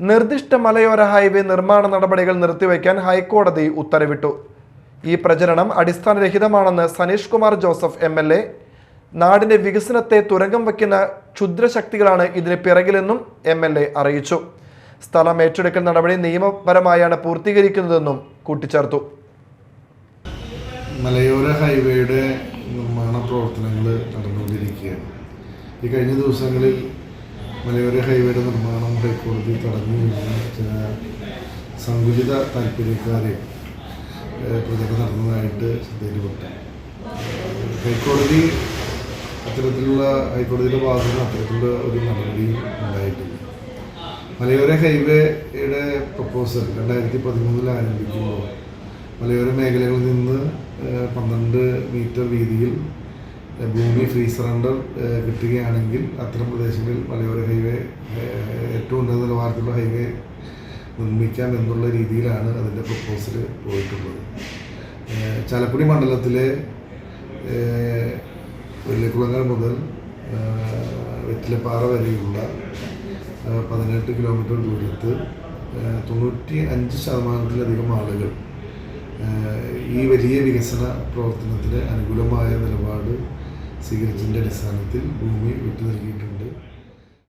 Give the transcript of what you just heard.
നിർദ്ദിഷ്ട മലയോര ഹൈവേ നിർമ്മാണ നടപടികൾ നിർത്തിവെക്കാൻ ഹൈക്കോടതി ഉത്തരവിട്ടു. ഈ പ്രചരണം അടിസ്ഥാനരഹിതമാണെന്ന് Saneesh Kumar Joseph M L A നാടിന്റെ വികസനത്തെ തുരങ്കം വയ്ക്കുന്ന ക്ഷുദ്രശക്തികളാണ് ഇതിന് പിറകിലെന്നും എം എൽ എ അറിയിച്ചു. സ്ഥലം ഏറ്റെടുക്കൽ നടപടി നിയമപരമായാണ് പൂർത്തീകരിക്കുന്നതെന്നും കൂട്ടിച്ചേർത്തു. മലയോര ഹൈവേയുടെ നിർമ്മാണ പ്രവർത്തനങ്ങൾ നടന്നുകൊണ്ടിരിക്കുകയാണ്. ഈ കഴിഞ്ഞ ദിവസങ്ങളിൽ മലയോര ഹൈവേയുടെ നിർമ്മാണം ഹൈക്കോടതി തടഞ്ഞു. സങ്കുചിത താല്പര്യക്കാരെ പ്രചരണം നടന്നതായിട്ട് ശ്രദ്ധയിൽപ്പെട്ടു. ഹൈക്കോടതി അത്തരത്തിലുള്ള ഹൈക്കോടതിയുടെ ഭാഗത്തുനിന്ന് അത്തരത്തിലുള്ള ഒരു നടപടിയും ഉണ്ടായിട്ടില്ല. മലയോര ഹൈവേയുടെ പ്രപ്പോസൽ രണ്ടായിരത്തി പതിമൂന്നിൽ ആരംഭിക്കുമ്പോൾ മലയോര മേഖലകളിൽ നിന്ന് പന്ത്രണ്ട് മീറ്റർ വീതിയിൽ ഭൂമി ഫ്രീ സറണ്ടർ കിട്ടുകയാണെങ്കിൽ അത്തരം പ്രദേശങ്ങളിൽ മലയോര ഹൈവേ ഏറ്റവും ഉന്നത നിലവാരത്തിലുള്ള ഹൈവേ നിർമ്മിക്കാം എന്നുള്ള രീതിയിലാണ് അതിന്റെ പ്രപ്പോസൽ പോയിട്ടുള്ളത്. ചാലക്കുടി മണ്ഡലത്തിലെ വെള്ളിക്കുളങ്ങൾ മുതൽ വെറ്റിലപ്പാറ വരെയുള്ള പതിനെട്ട് കിലോമീറ്റർ ദൂരത്ത് തൊണ്ണൂറ്റി അഞ്ച് ശതമാനത്തിലധികം ആളുകൾ ഈ വലിയ വികസന പ്രവർത്തനത്തിന് അനുകൂലമായ നിലപാട് സ്വീകരിച്ചതിന്റെ അടിസ്ഥാനത്തിൽ ഭൂമി വിട്ടു നൽകിയിട്ടുണ്ട്.